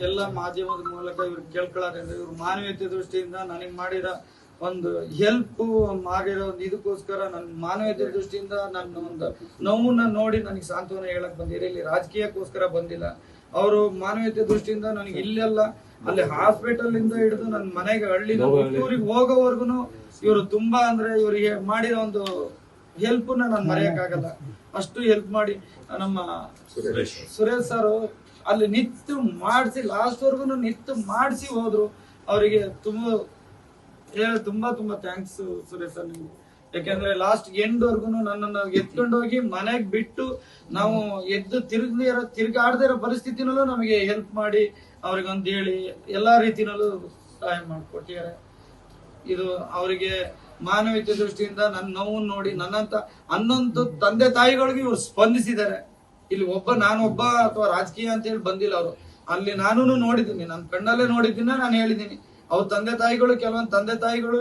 ಎಲ್ಲ ಮಾಧ್ಯಮದ ಮೂಲಕ ಇವ್ರು ಕೇಳ್ಕೊಳ್ಳಾರೆ ಇವ್ರ ಇವ್ರು ಮಾನವೀಯತೆ ದೃಷ್ಟಿಯಿಂದ ನನಗೆ ಮಾಡಿರೋ ಒಂದು ಹೆಲ್ಪ್ ಮಾಡಿರೋ ಒಂದು ಇದಕ್ಕೋಸ್ಕರ ನನ್ನ ಮಾನವೀಯತೆ ದೃಷ್ಟಿಯಿಂದ ನನ್ನ ಒಂದು ನೋವನ್ನ ನೋಡಿ ನನಗೆ ಸಾಂತ್ವನ ಹೇಳಕ್ ಬಂದಿರಿ ಇಲ್ಲಿ ರಾಜಕೀಯಕ್ಕೋಸ್ಕರ ಬಂದಿಲ್ಲ. ಅವರು ಮಾನವೀಯತೆ ದೃಷ್ಟಿಯಿಂದ ನನಗೆ ಇಲ್ಲೆಲ್ಲ ಅಲ್ಲಿ ಹಾಸ್ಪಿಟಲ್ ಇಂದ ಹಿಡಿದು ನನ್ನ ಮನೆಗೆ ಹಳ್ಳಿ. ಊರಿಗೆ ಹೋಗೋವರೆಗೂ ಇವರು ತುಂಬಾ ಅಂದ್ರೆ ಇವರಿಗೆ ಮಾಡಿರೋ ಒಂದು ಹೆಲ್ಪ್ ನಾನು ಮರೆಯಕ್ಕಾಗಲ್ಲ. ಅಷ್ಟು ಹೆಲ್ಪ್ ಮಾಡಿ ನಮ್ಮ ಸುರೇಶ್. ಸರ್ ಅಲ್ಲಿ ನಿಂತು ಮಾಡಿಸಿ ಲಾಸ್ಟ್ ವರ್ಗು ನಿಂತು ಮಾಡಿಸಿ ಹೋದ್ರು. ಅವರಿಗೆ ತುಂಬಾ ಹೇಳ ತುಂಬಾ ತುಂಬಾ ಥ್ಯಾಂಕ್ಸ್ ಸುರೇಶ್ ಸರ್ ನಿಮ್ಗೆ. ಯಾಕೆಂದ್ರೆ ಲಾಸ್ಟ್ ಎಂಡ್ ವರ್ಗು ನನ್ನನ್ನು ಎತ್ಕೊಂಡೋಗಿ ಮನೆಗ್ ಬಿಟ್ಟು ನಾವು ಎದ್ದು ತಿರುಗಿ ತಿರುಗಾಡದೇ ಇರೋ ಪರಿಸ್ಥಿತಿನಲ್ಲೂ ನಮಗೆ ಹೆಲ್ಪ್ ಮಾಡಿ ಅವ್ರಿಗೆ ಒಂದು ಹೇಳಿ ಎಲ್ಲಾ ರೀತಿನಲ್ಲೂ ಸಹಾಯ ಮಾಡಿಕೊಟ್ಟಿದ್ದಾರೆ. ಇದು ಅವರಿಗೆ ಮಾನವೀಯ ದೃಷ್ಟಿಯಿಂದ ನನ್ನ ನೋವು ನೋಡಿ ನನ್ನಂತ ಹನ್ನೊಂದು ತಂದೆ ತಾಯಿಗಳಿಗೂ ಇವ್ರು ಸ್ಪಂದಿಸಿದ್ದಾರೆ. ಇಲ್ಲಿ ಒಬ್ಬ ನಾನೊಬ್ಬ ಅಥವಾ ರಾಜಕೀಯ ಅಂತ ಹೇಳಿ ಬಂದಿಲ್ಲ ಅವರು. ಅಲ್ಲಿ ನಾನು ನೋಡಿದ್ದೀನಿ. ನನ್ನ ಕಣ್ಣಲ್ಲೇ ನೋಡಿದ್ದೀನ ನಾನು ಹೇಳಿದ್ದೀನಿ. ಅವ್ರ ತಂದೆ ತಾಯಿಗಳು ಕೆಲವೊಂದು ತಂದೆ ತಾಯಿಗಳು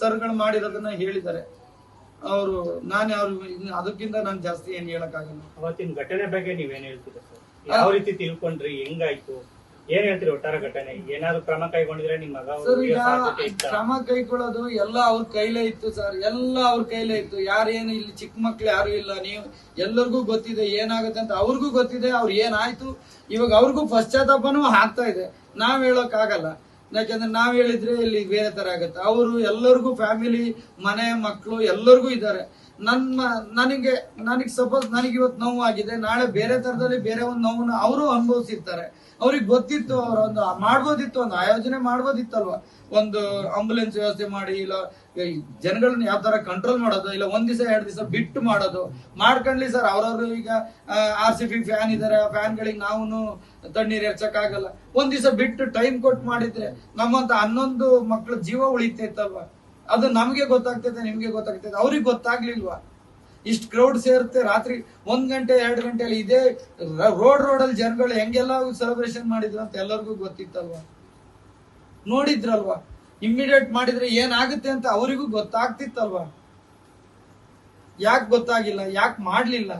ಸರ್ಗಳು ಮಾಡಿರೋದನ್ನ ಹೇಳಿದ್ದಾರೆ. ಅವರು ನಾನು ಅವ್ರ ಅದಕ್ಕಿಂತ ನಾನು ಜಾಸ್ತಿ ಏನ್ ಹೇಳಕ್ಕಾಗಲ್ಲ. ಅವತ್ತಿನ ಘಟನೆ ಬಗ್ಗೆ ನೀವೇನ್ ಹೇಳ್ತೀರಾ ಯಾವ ರೀತಿ ತಿಳ್ಕೊಂಡ್ರಿ? ಹೆಂಗಾಯ್ತು? ಏನ್ ಹೇಳ್ತೀರಿ ಒಟ್ಟಾರೆ ಘಟನೆ? ಏನಾದ್ರು ಕ್ರಮ ಕೈಗೊಂಡಿದ್ರೆ ನಿಮ್ ಮಗ ಸರ್ ಈಗ ಕ್ರಮ ಕೈಗೊಳ್ಳೋದು ಎಲ್ಲ ಅವ್ರ ಕೈಲೇ ಇತ್ತು ಸರ್. ಎಲ್ಲ ಅವ್ರ ಕೈಲೇ ಇತ್ತು. ಯಾರೇನು ಇಲ್ಲಿ ಚಿಕ್ಕ ಮಕ್ಳು ಯಾರು ಇಲ್ಲ. ನೀವು ಎಲ್ಲರಿಗೂ ಗೊತ್ತಿದೆ ಏನಾಗುತ್ತೆ ಅಂತ ಅವ್ರಿಗೂ ಗೊತ್ತಿದೆ ಅವ್ರು ಏನಾಯ್ತು. ಇವಾಗ ಅವ್ರಿಗೂ ಪಶ್ಚಾತ್ತಾಪನೂ ಆಗ್ತಾ ಇದೆ. ನಾವ್ ಹೇಳಕ್ ಆಗಲ್ಲ ಯಾಕಂದ್ರೆ ನಾವ್ ಹೇಳಿದ್ರೆ ಇಲ್ಲಿ ಬೇರೆ ತರ ಆಗುತ್ತೆ. ಅವರು ಎಲ್ಲರಿಗೂ ಫ್ಯಾಮಿಲಿ ಮನೆ ಮಕ್ಕಳು ಎಲ್ಲರಿಗೂ ಇದ್ದಾರೆ. ನನ್ನ ನನಗೆ ನನಗೆ ಸಪೋಸ್ ನನಗೆ ಇವತ್ತು ನೋವು ಆಗಿದೆ ನಾಳೆ ಬೇರೆ ತರದಲ್ಲಿ ಬೇರೆ ಒಂದು ನೋವನ್ನ ಅವರು ಅನುಭವಿಸಿರ್ತಾರೆ. ಅವ್ರಿಗೆ ಗೊತ್ತಿತ್ತು, ಅವ್ರ ಒಂದು ಮಾಡ್ಬೋದಿತ್ತು, ಒಂದು ಆಯೋಜನೆ ಮಾಡ್ಬೋದಿತ್ತಲ್ವಾ? ಒಂದು ಆಂಬುಲೆನ್ಸ್ ವ್ಯವಸ್ಥೆ ಮಾಡಿ, ಇಲ್ಲ ಜನಗಳನ್ನ ಯಾವ ತರ ಕಂಟ್ರೋಲ್ ಮಾಡೋದು, ಇಲ್ಲ, ಒಂದ್ ದಿವಸ, ಎರಡ್ ದಿವಸ ಬಿಟ್ಟು ಮಾಡೋದು. ಮಾಡ್ಕೊಂಡ್ಲಿ ಸರ್ ಅವ್ರವ್ರು ಈಗ ಆರ್ ಸಿ ಬಿ ಫ್ಯಾನ್ ಇದಾರೆ, ಆ ಫ್ಯಾನ್ಗಳಿಗೆ ನಾವು ತಣ್ಣೀರ್ ಎರ್ಚಕ್ಕಾಗಲ್ಲ. ಒಂದ್ ದಿವಸ ಬಿಟ್ಟು ಟೈಮ್ ಕೊಟ್ಟು ಮಾಡಿದ್ರೆ ನಮ್ಮಂತ ಹನ್ನೊಂದು ಮಕ್ಳ ಜೀವ ಉಳಿತೈತಲ್ವಾ? ಅದು ನಮ್ಗೆ ಗೊತ್ತಾಗ್ತೈತೆ, ನಿಮ್ಗೆ ಗೊತ್ತಾಗ್ತೈತೆ. ಅವ್ರಿಗೆ ಗೊತ್ತಾಗ್ಲಿಲ್ವಾ? ಇಷ್ಟು ಕ್ರೌಡ್ ಸೇರುತ್ತೆ, ರಾತ್ರಿ ಒಂದ್ ಗಂಟೆ, ಎರಡು ಗಂಟೆಯಲ್ಲಿ ಇದೇ ರೋಡ್ ರೋಡ್ ಅಲ್ಲಿ ಜನಗಳು ಹೆಂಗೆಲ್ಲ ಸೆಲೆಬ್ರೇಷನ್ ಮಾಡಿದ್ರು ಅಂತ ಎಲ್ಲರಿಗೂ ಗೊತ್ತಿತ್ತಲ್ವಾ? ನೋಡಿದ್ರಲ್ವಾ? ಇಮ್ಮಿಡಿಯೇಟ್ ಮಾಡಿದ್ರೆ ಏನಾಗುತ್ತೆ ಅಂತ ಅವರಿಗೂ ಗೊತ್ತಾಗ್ತಿತ್ತಲ್ವಾ? ಯಾಕೆ ಗೊತ್ತಾಗಿಲ್ಲ, ಯಾಕೆ ಮಾಡ್ಲಿಲ್ಲ?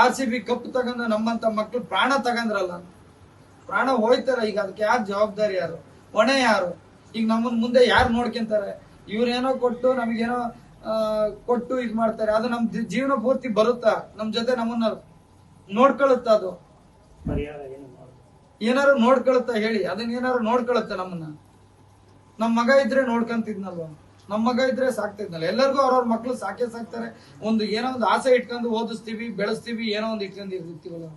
ಆರ್ ಸಿ ಬಿ ಕಪ್ ತಗೊಂಡು ನಮ್ಮಂತ ಮಕ್ಕಳು ಪ್ರಾಣ ತಗಂದ್ರಲ್ಲ ಪ್ರಾಣ ಹೋಯ್ತಾರ, ಈಗ ಅದಕ್ಕೆ ಯಾರು ಜವಾಬ್ದಾರಿ ಯಾರು? ಹೊಣೆ ಯಾರು? ಈಗ ನಮ್ಮನ್ ಮುಂದೆ ಯಾರು ನೋಡ್ಕೊಂತಾರೆ? ಇವ್ರೇನೋ ಕೊಟ್ಟು ನಮಗೇನೋ ಕೊಟ್ಟು ಇದು ಮಾಡ್ತಾರೆ. ಅದು ನಮ್ ಜೀವನ ಪೂರ್ತಿ ಬರುತ್ತಾ? ನಮ್ ಜೊತೆ ನಮ್ಮನ್ನ ನೋಡ್ಕೊಳುತ್ತ ಅದು? ಏನಾರು ನೋಡ್ಕೊಳುತ್ತಾ ಹೇಳಿ. ಅದನ್ನ ಏನಾರು ನೋಡ್ಕೊಳುತ್ತೆ ನಮ್ಮನ್ನ? ನಮ್ ಮಗ ಇದ್ರೆ ನೋಡ್ಕೊಂತಿದ್ನಲ್ವಾ? ನಮ್ ಮಗ ಇದ್ರೆ ಸಾಕ್ತಿದ್ನಲ್ಲ. ಎಲ್ಲರಿಗೂ ಅವ್ರವ್ರ ಮಕ್ಳು ಸಾಕೇ ಸಾಕ್ತಾರೆ. ಒಂದು ಏನೋ ಒಂದು ಆಸೆ ಇಟ್ಕೊಂಡು ಓದಿಸ್ತೀವಿ ಬೆಳೆಸ್ತೀವಿ ಏನೋ ಒಂದು ಇಟ್ಕೊಂಡು ಇರ್ತೀವಲ್ಲ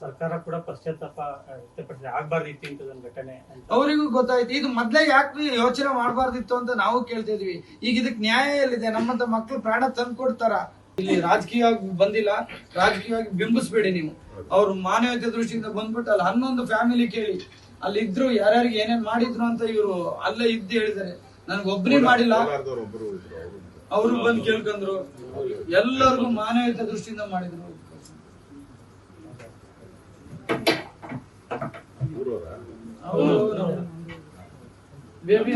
ಸರ್ಕಾರ ಕೂಡ ಪಶ್ಚಾತ್ತಾಪ ವ್ಯಕ್ತಪಡಿಸಿದೆ. ಆಗ್ಬಾರ್ದಿತ್ತು ಇಂಥದೊಂದು ಘಟನೆ ಅಂತ. ಅವರಿಗೂ ಗೊತ್ತಾಯ್ತು. ಇದು ಮೊದ್ಲೇ ಯಾಕೆ ಯೋಚನೆ ಮಾಡಬಾರ್ದಿತ್ತು ಅಂತ ನಾವು ಕೇಳ್ತಾ ಇದೀವಿ. ಈಗ ಇದಕ್ ನ್ಯಾಯ ಎಲ್ಲಿದೆ? ನಮ್ಮಂತ ಮಕ್ಳು ಪ್ರಾಣ ತಂದು ಕೊಡ್ತಾರ? ಇಲ್ಲಿ ರಾಜಕೀಯ ಬಂದಿಲ್ಲ. ರಾಜಕೀಯವಾಗಿ ಬಿಂಬಿಸ್ಬೇಡಿ ನೀವು. ಅವ್ರು ಮಾನವೀಯತೆ ದೃಷ್ಟಿಯಿಂದ ಬಂದ್ಬಿಟ್ಟು ಅಲ್ಲಿ ಹನ್ನೊಂದು ಫ್ಯಾಮಿಲಿ ಕೇಳಿ. ಅಲ್ಲಿ ಇದ್ರು ಯಾರ್ಯಾರಿಗೆ ಏನೇನ್ ಮಾಡಿದ್ರು ಅಂತ ಇವರು ಅಲ್ಲೇ ಇದ್ದು ಹೇಳಿದ್ದಾರೆ. ನನ್ಗೆ ಒಬ್ಬನೇ ಮಾಡಿಲ್ಲ. ಒಬ್ರು ಅವರು ಅವರು ಬಂದು ಕೇಳ್ಕೊಂಡ್ರು. ಎಲ್ಲರಿಗೂ ಮಾನವೀಯತೆ ದೃಷ್ಟಿಯಿಂದ ಮಾಡಿದ್ರು. ಬೇಬಿ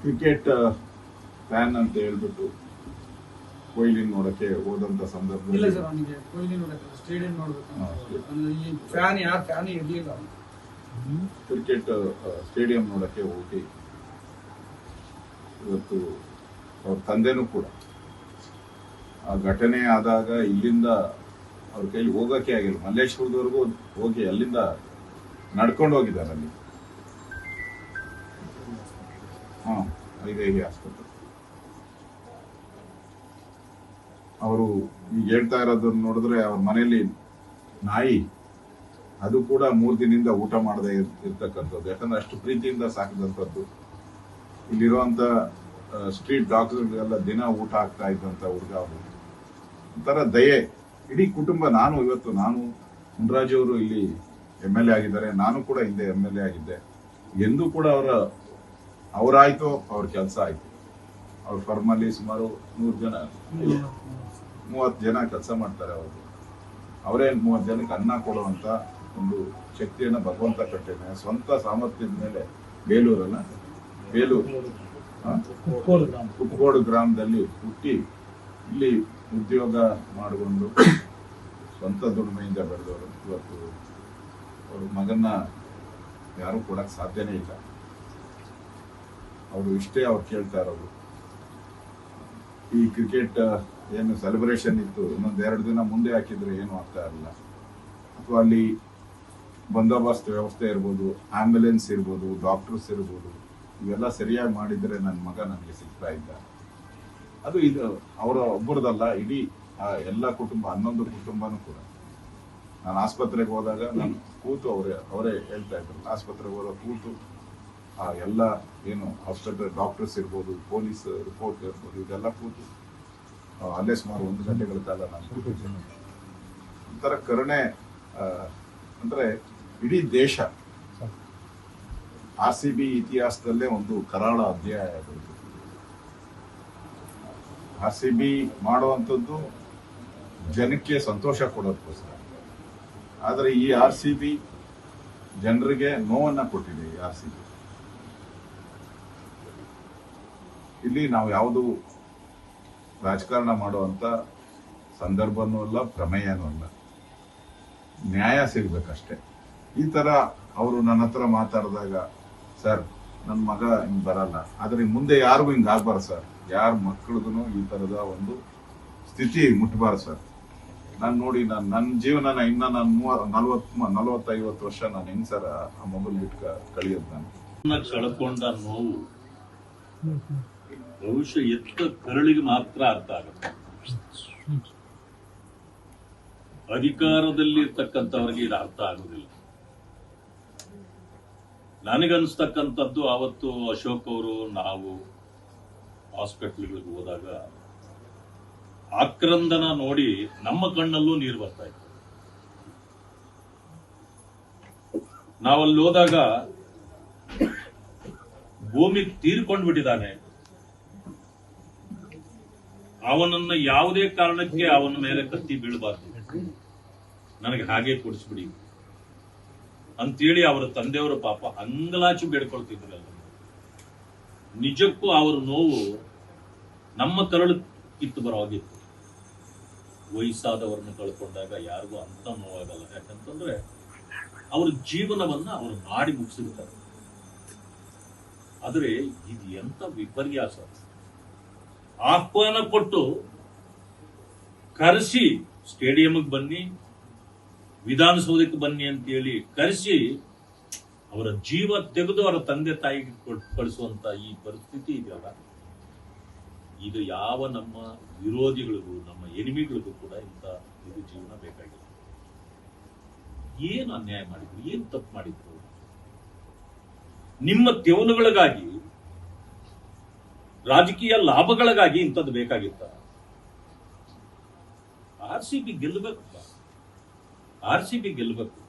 ಕ್ರಿಕೆಟ್ ಫ್ಯಾನ್ ಅಂತ ಹೇಳ್ಬಿಟ್ಟು ಕೊಹ್ಲಿ ನೋಡಕ್ಕೆ ಹೋದಂತ ಇಲ್ಲ ಸರ್ ಅವನಿಗೆ ಕೊಹ್ಲಿ ನೋಡಕ್ಕೆ ಸ್ಟೇಡಿಯಂ ನೋಡ್ಬೇಕು. ಈ ಫ್ಯಾನ್ ಯಾರು ಫ್ಯಾನ್ ಇರಲಿಲ್ಲ. ಕ್ರಿಕೆಟ್ ಸ್ಟೇಡಿಯಂ ನೋಡಕ್ಕೆ ಹೋಗಿ ಇವತ್ತು ಅವ್ರ ತಂದೆನೂ ಕೂಡ. ಆ ಘಟನೆ ಆದಾಗ ಇಲ್ಲಿಂದ ಅವ್ರ ಕೈಲಿ ಹೋಗೋಕೆ ಆಗಿಲ್ಲ. ಮಲ್ಲೇಶ್ವರದವರೆಗೂ ಹೋಗಿ ಅಲ್ಲಿಂದ ನಡ್ಕೊಂಡು ಹೋಗಿದ್ದಾರೆ ಅಲ್ಲಿ. ಹಾ, ಐದೈದು ಆಸ್ಪತ್ರೆ. ಅವರು ಈಗ ಹೇಳ್ತಾ ಇರೋದನ್ನ ನೋಡಿದ್ರೆ ಅವ್ರ ಮನೆಯಲ್ಲಿ ನಾಯಿ, ಅದು ಕೂಡ ಮೂರು ದಿನದಿಂದ ಊಟ ಮಾಡದೆ ಇರ್ತಕ್ಕಂಥದ್ದು. ಯಾಕಂದ್ರೆ ಅಷ್ಟು ಪ್ರೀತಿಯಿಂದ ಸಾಕಿದಂಥದ್ದು. ಇಲ್ಲಿರುವಂತ ಸ್ಟ್ರೀಟ್ ಡಾಕ್ಟರ್ಗೆಲ್ಲ ದಿನ ಊಟ ಆಗ್ತಾ ಇದ್ದಂತ ಹುಡುಗ ಅವರು. ಒಂಥರ ದಯೆ. ಇಡೀ ಕುಟುಂಬ, ನಾನು ಇವತ್ತು, ನಾನು ಮುನ್ರಾಜ್ ಅವರು ಇಲ್ಲಿ ಎಂ ಎಲ್ ಎ ಆಗಿದ್ದಾರೆ. ನಾನು ಕೂಡ ಹಿಂದೆ ಎಂ ಎಲ್ ಎ ಆಗಿದ್ದೆ. ಎಂದೂ ಕೂಡ ಅವರ, ಅವರಾಯ್ತು, ಅವ್ರ ಕೆಲಸ ಆಯಿತು. ಅವ್ರ ಫರ್ಮಲ್ಲಿ ಸುಮಾರು ನೂರು ಜನ, ಮೂವತ್ತು ಜನ ಕೆಲಸ ಮಾಡ್ತಾರೆ ಅವರು. ಅವರೇ ಮೂವತ್ತು ಜನಕ್ಕೆ ಅನ್ನ ಕೊಡುವಂತ ಒಂದು ಶಕ್ತಿಯನ್ನು ಭಗವಂತ ಕಟ್ಟಿದ್ದಾನೆ. ಸ್ವಂತ ಸಾಮರ್ಥ್ಯದ ಮೇಲೆ ಬೇಲೂರನ್ನ ಬೇಲೂರು? ಕುಪ್ಪಗೋಡು ಗ್ರಾಮದಲ್ಲಿ ಹುಟ್ಟಿ ಇಲ್ಲಿ ಉದ್ಯೋಗ ಮಾಡಿಕೊಂಡು ಸ್ವಂತ ದುಡಿಮೆಯಿಂದ ಬೆಳೆದವರು. ಇವತ್ತು ಅವ್ರ ಮಗನ್ನ ಯಾರು ಕೊಡಕ್ಕೆ ಸಾಧ್ಯನೇ ಇಲ್ಲ. ಅವರು ಇಷ್ಟೇ ಅವ್ರು ಕೇಳ್ತಾ ಇರೋದು. ಈ ಕ್ರಿಕೆಟ್ ಏನು ಸೆಲೆಬ್ರೇಷನ್ ಇತ್ತು ಇನ್ನೊಂದು ಎರಡು ದಿನ ಮುಂದೆ ಹಾಕಿದ್ರೆ ಏನು ಆಗ್ತಾ ಇರಲಿಲ್ಲ ಅಥವಾ ಅಲ್ಲಿ ಬಂದೋಬಸ್ತ್ ವ್ಯವಸ್ಥೆ ಇರ್ಬೋದು ಆಂಬ್ಯುಲೆನ್ಸ್ ಇರ್ಬೋದು ಡಾಕ್ಟರ್ಸ್ ಇರ್ಬೋದು. ಇವೆಲ್ಲ ಸರಿಯಾಗಿ ಮಾಡಿದ್ರೆ ನನ್ನ ಮಗ ನನಗೆ ಸಿಗ್ತಾ ಇದ್ದ. ಅದು ಇದು ಅವರ ಒಬ್ಬರದಲ್ಲ, ಇಡೀ ಎಲ್ಲ ಕುಟುಂಬ, ಹನ್ನೊಂದು ಕುಟುಂಬನೂ ಕೂಡ. ನಾನು ಆಸ್ಪತ್ರೆಗೆ ಹೋದಾಗ ನಾನು ಕೂತು ಅವರೇ ಅವರೇ ಹೇಳ್ತಾ ಇದ್ರು. ಆಸ್ಪತ್ರೆಗೆ ಹೋದಾಗ ಕೂತು, ಆ, ಎಲ್ಲ ಏನು ಹಾಸ್ಪಿಟಲ್ ಡಾಕ್ಟರ್ಸ್ ಇರ್ಬೋದು, ಪೊಲೀಸ್ ರಿಪೋರ್ಟ್ ಇರ್ಬೋದು, ಇದೆಲ್ಲ ಕೂತು ಅಲ್ಲೇ ಸುಮಾರು ಒಂದು ಗಂಟೆಗಳ ಕಾಲ ನಾನು ಒಂಥರ ಕರುಣೆ ಅಂದ್ರೆ ಇಡೀ ದೇಶ ಆರ್ ಸಿ ಬಿ ಇತಿಹಾಸದಲ್ಲೇ ಒಂದು ಕರಾಳ ಅಧ್ಯಾಯ ಅದು. ಆರ್ ಸಿ ಬಿ ಮಾಡುವಂಥದ್ದು ಜನಕ್ಕೆ ಸಂತೋಷ ಕೊಡೋದಕ್ಕೋಸ್ಕರ ಆದರೆ ಈ ಆರ್ ಸಿ ಬಿ ಜನರಿಗೆ ನೋವನ್ನು ಕೊಟ್ಟಿದೆ ಈ ಆರ್ ಸಿ ಬಿ. ಇಲ್ಲಿ ನಾವು ಯಾವುದು ರಾಜಕಾರಣ ಮಾಡುವಂಥ ಸಂದರ್ಭನೂ ಅಲ್ಲ, ಪ್ರಮೇಯನೂ ಅಲ್ಲ. ನ್ಯಾಯ ಸಿಗ್ಬೇಕಷ್ಟೇ. ಈ ಥರ ಅವರು ನನ್ನ ಹತ್ರ ಮಾತಾಡಿದಾಗ ಸರ್ ನನ್ನ ಮಗ ಹಿಂಗ್ ಬರಲ್ಲ. ಆದ್ರೆ ಮುಂದೆ ಯಾರಿಗೂ ಹಿಂಗ್ ಆಗ್ಬಾರ್ದು ಸರ್. ಯಾರ ಮಕ್ಕಳಿಗೂ ಈ ತರದ ಒಂದು ಸ್ಥಿತಿ ಮುಟ್ಬಾರ್ದು ಸರ್. ನಾನು ನೋಡಿ, ನಾನು ನನ್ನ ಜೀವನನ ಇನ್ನ ನಾನು ಮೂವ ನಲ್ವತ್, ನಲ್ವತ್ತೈವತ್ತು ವರ್ಷ ನಾನು ಹೆಂಗ್ ಸರ್ ಆ ಮೊಬೈಲ್ ಇಟ್ಕ ಕಳಿಯೋದು ನಾನು? ಕಳ್ಕೊಂಡ ನೋವು ಬಹುಶಃ ಎತ್ತ ಕರಳಿಗೆ ಮಾತ್ರ ಅರ್ಥ ಆಗುತ್ತೆ. ಅಧಿಕಾರದಲ್ಲಿ ಇರ್ತಕ್ಕಂಥವ್ರಿಗೆ ಇದು ಅರ್ಥ ಆಗುದಿಲ್ಲ. ನನಗನ್ಸ್ತಕ್ಕಂಥದ್ದು ಆವತ್ತು ಅಶೋಕ್ ಅವರು ನಾವು ಹಾಸ್ಪಿಟ್ಲ್ಗಳಿಗೆ ಹೋದಾಗ ಆಕ್ರಂದನ ನೋಡಿ ನಮ್ಮ ಕಣ್ಣಲ್ಲೂ ನೀರು ಬರ್ತಾ ಇತ್ತು. ನಾವಲ್ಲಿ ಹೋದಾಗ ಭೂಮಿ ತೀರ್ಕೊಂಡು ಬಿಟ್ಟಿದ್ದಾನೆ ಅವನನ್ನ ಯಾವುದೇ ಕಾರಣಕ್ಕೆ ಅವನ ಮೇಲೆ ಕತ್ತಿ ಬೀಳಬಾರ್ದು. ನನಗೆ ಹಾಗೆ ಕೊಡಿಸ್ಬಿಡಿ ಅಂತೇಳಿ ಅವರ ತಂದೆಯವರು ಪಾಪ ಅಂಗಲಾಚು ಬೇಡ್ಕೊಳ್ತಿದ್ರು ನಿಜಕ್ಕೂ ಅವರ ನೋವು ನಮ್ಮ ಕರಳು ಕಿತ್ತು ಬರೋಗಿತ್ತು ವಯಸ್ಸಾದವ್ರನ್ನ ಕಳ್ಕೊಂಡಾಗ ಯಾರಿಗೂ ಅಂತ ನೋವಾಗಲ್ಲ. ಯಾಕಂತಂದ್ರೆ ಅವ್ರ ಜೀವನವನ್ನ ಅವರು ಮಾಡಿ ಮುಗಿಸಿರ್ತಾರೆ. ಆದರೆ ಇದು ಎಂತ ವಿಪರ್ಯಾಸ. ಆಹ್ವಾನ ಕೊಟ್ಟು ಕರೆಸಿ ಸ್ಟೇಡಿಯಂಗೆ ಬನ್ನಿ ವಿಧಾನಸೌಧಕ್ಕೆ ಬನ್ನಿ ಅಂತೇಳಿ ಕರೆಸಿ ಅವರ ಜೀವ ತೆಗೆದು ಅವರ ತಂದೆ ತಾಯಿಗೆ ಕಳಿಸುವಂತ ಈ ಪರಿಸ್ಥಿತಿ ಇದೆಯಲ್ಲ? ಇದು ಯಾವ ನಮ್ಮ ವಿರೋಧಿಗಳಿಗೂ, ನಮ್ಮ ಎನಿಮಿಗಳಿಗೂ ಕೂಡ ಇಂಥ ಇದು ಜೀವನ ಬೇಕಾಗಿಲ್ಲ ಏನು ಅನ್ಯಾಯ ಮಾಡಿದ್ರು? ಏನು ತಪ್ಪು ಮಾಡಿದ್ರು? ನಿಮ್ಮ ತೆವನುಗಳಿಗಾಗಿ ರಾಜಕೀಯ ಲಾಭಗಳಿಗಾಗಿ ಇಂಥದ್ದು ಬೇಕಾಗಿತ್ತ? ಆರ್ ಸಿ ಬಿ ಗೆಲ್ಲಬೇಕಪ್ಪ. ಆರ್ ಸಿ ಬಿ ಗೆಲ್ಲಬೇಕು.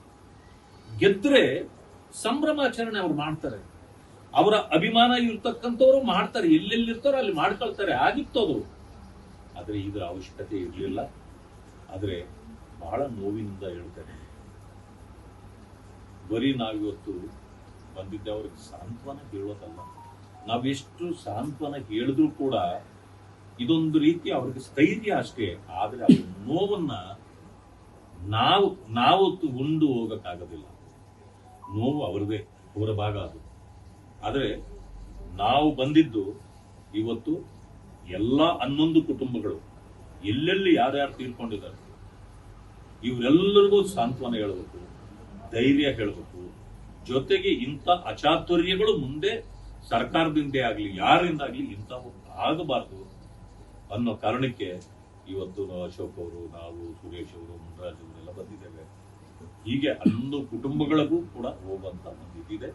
ಗೆದ್ರೆ ಸಂಭ್ರಮಾಚರಣೆ ಅವ್ರು ಮಾಡ್ತಾರೆ. ಅವರ ಅಭಿಮಾನ ಇರ್ತಕ್ಕಂಥವ್ರು ಮಾಡ್ತಾರೆ. ಎಲ್ಲೆಲ್ಲಿರ್ತಾರೋ ಅಲ್ಲಿ ಮಾಡ್ಕೊಳ್ತಾರೆ. ಆಗಿತ್ತು ಅದು. ಆದ್ರೆ ಇದರ ಅವಶ್ಯಕತೆ ಇರಲಿಲ್ಲ. ಆದ್ರೆ ಬಹಳ ನೋವಿನಿಂದ ಹೇಳ್ತೇನೆ ಬರೀ ನಾವಿವತ್ತು ಬಂದಿದ್ದೆ ಅವ್ರಿಗೆ ಸಾಂತ್ವನ ಹೇಳೋದಲ್ಲ. ನಾವೆಷ್ಟು ಸಾಂತ್ವನ ಹೇಳಿದ್ರು ಕೂಡ ಇದೊಂದು ರೀತಿ ಅವ್ರಿಗೆ ಸ್ಥೈರ್ಯ ಅಷ್ಟೇ. ಆದ್ರೆ ಅವ್ರ ನೋವನ್ನ ನಾವು ನಾವು ಉಂಡು ಹೋಗಕ್ಕಾಗೋದಿಲ್ಲ. ನೋವು ಅವರದೇ ಅವರ ಭಾಗ ಅದು. ಆದರೆ ನಾವು ಬಂದಿದ್ದು ಇವತ್ತು ಎಲ್ಲ ಹನ್ನೊಂದು ಕುಟುಂಬಗಳು, ಎಲ್ಲೆಲ್ಲಿ ಯಾರ್ಯಾರು ತೀರ್ಕೊಂಡಿದ್ದಾರೆ, ಇವರೆಲ್ಲರಿಗೂ ಸಾಂತ್ವನ ಹೇಳಬೇಕು, ಧೈರ್ಯ ಹೇಳಬೇಕು. ಜೊತೆಗೆ ಇಂಥ ಅಚಾತುರ್ಯಗಳು ಮುಂದೆ ಸರ್ಕಾರದಿಂದೇ ಆಗಲಿ ಯಾರಿಂದಾಗಲಿ ಇಂಥವು ಆಗಬಾರ್ದು ಅನ್ನೋ ಕಾರಣಕ್ಕೆ ಇವತ್ತು ಅಶೋಕ್ ಅವರು, ನಾವು ಸುರೇಶ್ ಅವರು, ಮುನ್ರಾಜ್ ಅವರೆಲ್ಲ ಬಂದಿದ್ದೇವೆ. ಹೀಗೆ ಹನ್ನೊಂದು ಕುಟುಂಬಗಳಿಗೂ ಕೂಡ ಹೋಗುವಂತ ಒಂದು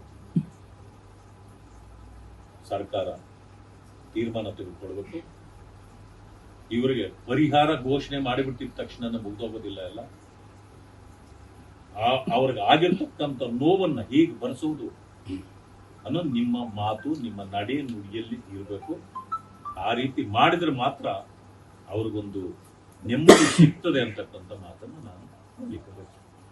ಸರ್ಕಾರ ತೀರ್ಮಾನ ತೆಗೆದುಕೊಳ್ಬೇಕು ಇವರಿಗೆ ಪರಿಹಾರ ಘೋಷಣೆ ಮಾಡಿಬಿಟ್ಟಿದ ತಕ್ಷಣ ಮುಗ್ದೋಗೋದಿಲ್ಲ ಎಲ್ಲ. ಅವ್ರಿಗೆ ಆಗಿರ್ತಕ್ಕಂಥ ನೋವನ್ನ ಹೀಗೆ ಬರೆಸುವುದು ಅನ್ನೋದು ನಿಮ್ಮ ಮಾತು, ನಿಮ್ಮ ನಡೆ ನುಡಿಯಲ್ಲಿ ಇರಬೇಕು. ಆ ರೀತಿ ಮಾಡಿದ್ರೆ ಮಾತ್ರ ಅವ್ರಿಗೊಂದು ನೆಮ್ಮದಿ ಸಿಗ್ತದೆ ಅಂತಕ್ಕಂಥ ಮಾತನ್ನು ನಾನು ಹೇಳಿಕೊಳ್ಳಬೇಕು